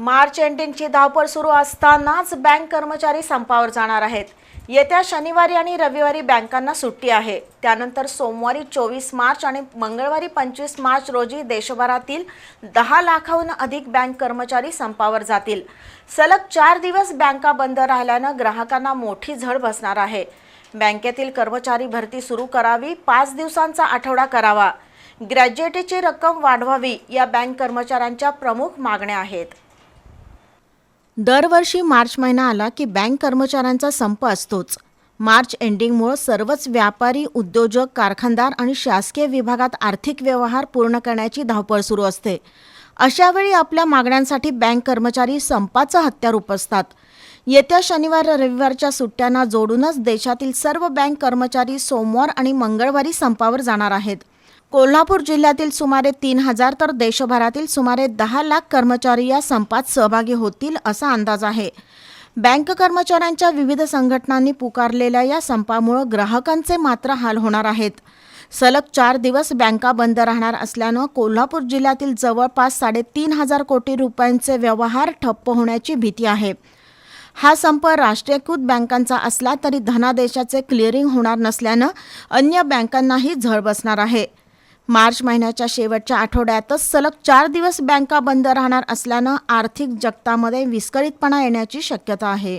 मार्च एंडिंगची धावपळ सुरू असतानाच बँक कर्मचारी संपावर जाणार आहेत. येत्या शनिवारी आणि रविवारी बँकांना सुट्टी आहे. त्यानंतर सोमवारी चोवीस मार्च आणि मंगळवारी पंचवीस मार्च रोजी देशभरातील दहा लाखाहून अधिक बँक कर्मचारी संपावर जातील. सलग चार दिवस बँका बंद राहिल्यानं ग्राहकांना मोठी झळ बसणार आहे. बँकेतील कर्मचारी भरती सुरू करावी पाच दिवसांचा आठवडा करावा. ग्रॅज्युएटीची रक्कम वाढवावी या बँक कर्मचाऱ्यांच्या प्रमुख मागण्या आहेत. दरवर्षी मार्च महिना आला की बँक कर्मचाऱ्यांचा संप असतोच. मार्च एंडिंगमुळं सर्वच व्यापारी उद्योजक कारखानदार आणि शासकीय विभागात आर्थिक व्यवहार पूर्ण करण्याची धावपळ सुरू असते. अशावेळी आपल्या मागण्यांसाठी बँक कर्मचारी संपाचं हत्यार उपसतात. येत्या शनिवार रविवारच्या सुट्ट्यांना जोडूनच देशातील सर्व बँक कर्मचारी सोमवार आणि मंगळवारी संपावर जाणार आहेत. कोल्हापूर जिल्ह्यातील सुमारे तीन हजार तर देशभरातील सुमारे दहा लाख कर्मचारी या संपात सहभागी होतील असा अंदाज आहे. बँक कर्मचाऱ्यांच्या विविध संघटनांनी पुकारलेल्या या संपामुळं ग्राहकांचे मात्र हाल होणार आहेत. सलग चार दिवस बँका बंद राहणार असल्यानं कोल्हापूर जिल्ह्यातील जवळपास साडेतीन हजार कोटी रुपयांचे व्यवहार ठप्प होण्याची भीती आहे. हा संप राष्ट्रीयकृत बँकांचा असला तरी धनादेशाचे क्लिअरिंग होणार नसल्यानं अन्य बँकांनाही झळ बसणार आहे. मार्च महिन्याच्या शेवटच्या आठवड्यातच सलग चार दिवस बँका बंद राहणार असल्यानं आर्थिक जगतामध्ये विस्कळीतपणा येण्याची शक्यता आहे.